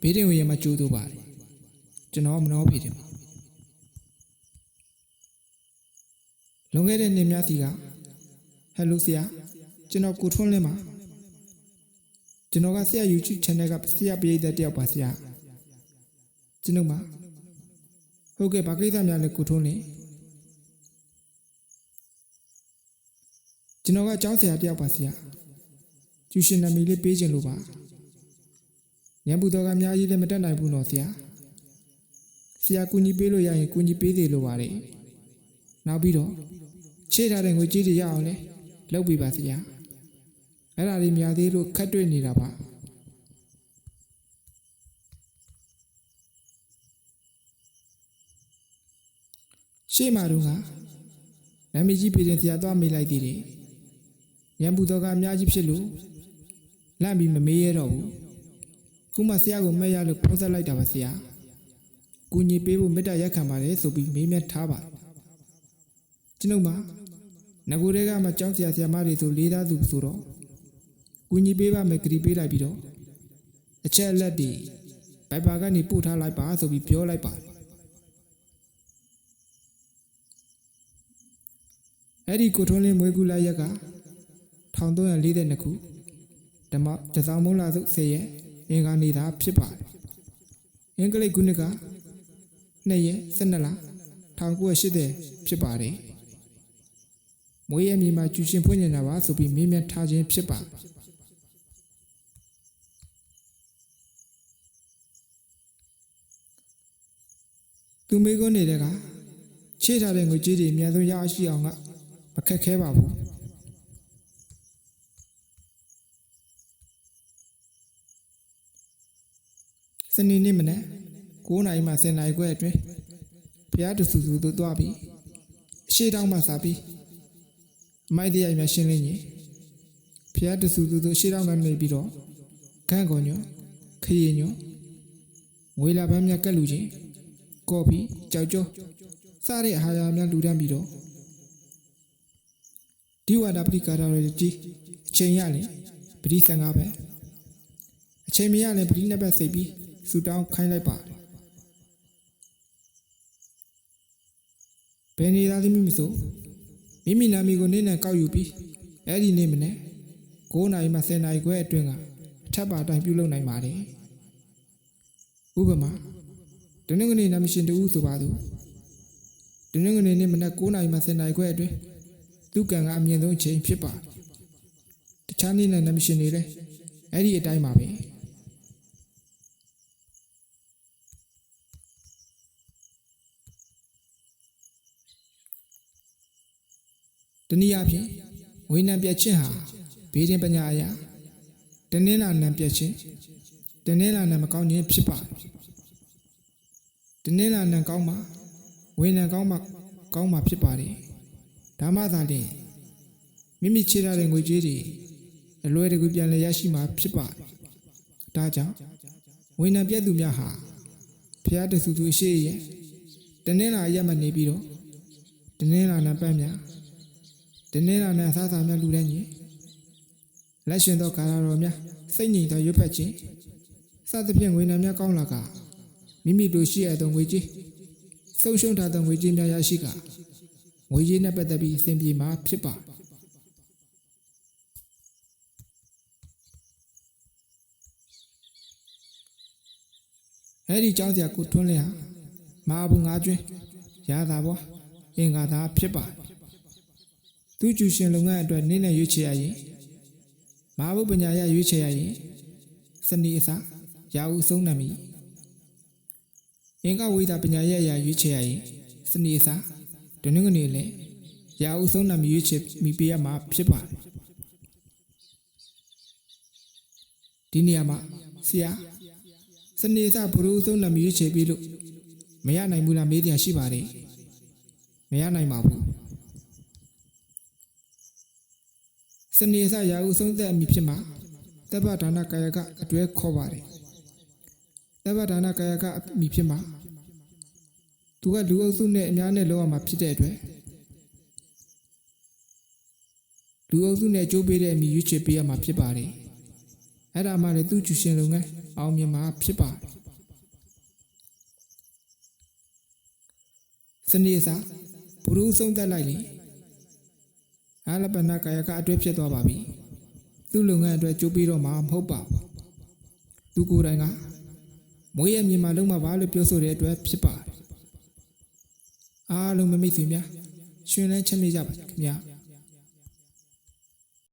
ဘေးတင်ဝင်ရမှာကြိုးတော့ပါတယ်ကျွန်တော်ကမနှောဖေတယ်ပါလွန်ခဲ့တဲ့နေ့များစီကဟယ်လိုဆရာကျွန်တော်ကိုထွန်းလင်းပါကျွန်တော်ကဆရာ YouTube channel ကဆရာပရိသတ်တယောက်ပါဆရာကျွန်တော်မှာဟုတ်ကဲ့ဘာကိစ္စများလဲကိုထွန်းလင်းကျွန်တော်ကအကြောင်းဆရာတယောက်ပါဆရာကျူရှင်နာမည်လေးပေးခြင်းလို့ပါ ညံပူတော်ကအများကြီးလည်းမတက်နိုင်ဘူးနော်ဆရာဆရာကူညီပေးလို့ရရင်ကူညီပေးသေးလို့ပါတယ်နောက်ပြီးတော့ချေထားတဲ့ငွေကြေးတွေရအောင်လဲလုပ်ပေးပါဆရာအဲ့ဒါလေးများသေးလို့ခက်တွေ့နေတာပါရှေ့မှာတော့ကနာမည်ကြီးပြည်တင်ဆရာသွားမေးလိုက်သေးတယ်ညံပူတော်ကအများကြီးဖြစ်လို့လန့်ပြီးမမေးရတော့ဘူး ခုမှဆရာကိုမဲ့ရလို့ဖုံးဆက်လိုက်တာပါဆရာကူညီပေးဖို့မေတ္တာရက်ခံပါတယ်ဆိုပြီးမေးမြန်းထားပါတယ်ကျွန်ုပ်မှာငကိုတွေကမှကြောင်းဆရာဆရာမတွေဆိုလေးသားသူဆိုတော့ကူညီပေးပါမယ်ကြည်ပေးလိုက်ပြီးတော့အချက်အလက်တွေဘိုက်ပါကနေပို့ထားလိုက်ပါဆိုပြီးပြောလိုက်ပါတယ်အဲ့ဒီကိုထွန်းလင်းမွေးကူလိုက်ရက်က1342ခုဓမ္မတစောင်းမုံလာစု10ရက် အင်္ဂါနေ့သာဖြစ်ပါတယ်အင်္ဂလိပ်ခုနှစ်က2ရက်12လ1980ဖြစ်ပါတယ်မွေးရမြေမှာကျူရှင်ဖွင့်နေတာပါဆိုပြီးမေးမြန်းထားခြင်းဖြစ်ပါတယ်သူမေးခွန်းနေတဲ့ကချေထားတဲ့ငွေကြေးတွေအများဆုံးရရှိအောင်ကမခက်ခဲပါဘူး စနေနေ့မနက်9နာရီမှ10နာရီခွဲအတွင်းဖျားတဆူဆူတို့သွားပြီးအရှိတောင်းမှစားပြီးအမိုက်တရားများရှင်းလင်းရင်ဖျားတဆူဆူတို့အရှိတောင်းကနေပြီးတော့ခန့်ကောညောခရီညောငွေလာပန်းများကက်လူချင်းကော်ဖီကြောက်ကြောစားတဲ့အာဟာရများလူတန်းပြီးတော့ဒီဝါဒပရိကာရရတီအချိန်ရရင်ပရိ15ပဲအချိန်မရရင်ပရိနှစ်ဘက်စိတ်ပြီး ဆူတောင်းခိုင်းလိုက်ပါတယ်ဘယ်နေသားသမီးမဆိုမိမိနာမည်ကိုနေ့နဲ့ကောက်ယူပြီးအဲ့ဒီနေ့မနေ့9နာရီမှ10နာရီခွဲအတွင်းကအထက်ပါတိုင်းပြုလုပ်နိုင်ပါတယ်ဥပမာတနင်္ဂနွေနာမရှင်တူဆိုပါစို့တနင်္ဂနွေနေ့မနက်9နာရီမှ10နာရီခွဲအတွင်းသူကံကအမြင့်ဆုံးအချိန်ဖြစ်ပါတယ်တခြားနေ့နဲ့နာမရှင်တွေလည်းအဲ့ဒီအတိုင်းပါပဲ တနည်းအားဖြင့်ငွေနံပြတ်ခြင်းဟာဘေးရင်ပညာအရာတနင်းလာနံပြတ်ခြင်းတနင်းလာနံမကောင်းခြင်းဖြစ်ပါတယ်တနင်းလာနံကောင်းမှဝေနံကောင်းမှကောင်းမှဖြစ်ပါတယ်ဒါမှသာလျှင်မိမိချေထားတဲ့ငွေကြေးတွေအလွယ်တကူပြန်လည်ရရှိမှာဖြစ်ပါတယ်ဒါကြောင့်ဝေနံပြတ်သူများဟာဖျားတဆူသူအရှိရဲ့တနင်းလာရက်မှနေပြီးတော့တနင်းလာနံပတ်များ ဒီနေ့ရနဲ့အသာသာမြတ်လူတိုင်းကြီးလက်ရှင်သောကာရတော်များစိတ်ငြိမ်သောရွတ်ဖက်ခြင်းစသဖြင့်ငွေနံများကောင်းလာကမိမိတို့ရှိရသောငွေကြီးဆုံးရှုံးထားသောငွေကြီးများရရှိကငွေကြီးနဲ့ပတ်သက်ပြီးအစဉ်ပြေမှာဖြစ်ပါအဲ့ဒီကြောင်းစရာကိုထွန်းလဲဟာမဟာဘူးငါးကျွန်းရာသာဘွားအင်္ဂါသာဖြစ်ပါ သူကျူရှင်လုပ်ငန်းအတွက်နင်းနဲ့ရွေးချယ်ရရင်မဟာဘုပညာရရွေးချယ်ရရင်စနေအစရာဟုဆုံးနမီအင်္ဂဝိဒပညာရရရွေးချယ်ရရင်စနေအစဒနုငနေလေရာဟုဆုံးနမီရွေးချယ်မိပေးရမှာဖြစ်ပါတယ်ဒီနေရာမှာဆရာစနေအစဘုရုဆုံးနမီရွေးချယ်ပြီးလို့မရနိုင်ဘူးလားမေးတရားရှိပါတယ်မရနိုင်ပါဘူး စနေစရာဟုဆုံးသက်အမိဖြစ်မှာတပ္ပဒါနကာယကအတွဲခေါ်ပါတယ်တပ္ပဒါနကာယကအမိဖြစ်မှာသူကလူအုပ်စုနဲ့အများနဲ့လောက်ရမှာဖြစ်တဲ့အတွက်လူအုပ်စုနဲ့ကြိုးပေးတဲ့အမိရွေးချယ်ပေးရမှာဖြစ်ပါတယ်အဲ့ဒါမှလည်းသူ့ကျူရှင်လုပ်ငန်းအောင်မြင်မှာဖြစ်ပါတယ်စနေစာဘုရုဆုံးသက်လိုက်လေ အာလပနာကာယကအတွဲဖြစ်သွားပါပြီသူ့လုပ်ငန်းအတွက်ကြိုးပြီးတော့မှမဟုတ်ပါဘူးသူကိုယ်တိုင်ကမွေးရမြေမှာလုံးမပါလို့ပြောဆိုတဲ့အတွက်ဖြစ်ပါတယ်အားလုံးမမိတ်ဆွေများရှင်လန်းချမ်းမြေ့ကြပါစေခင်ဗျာ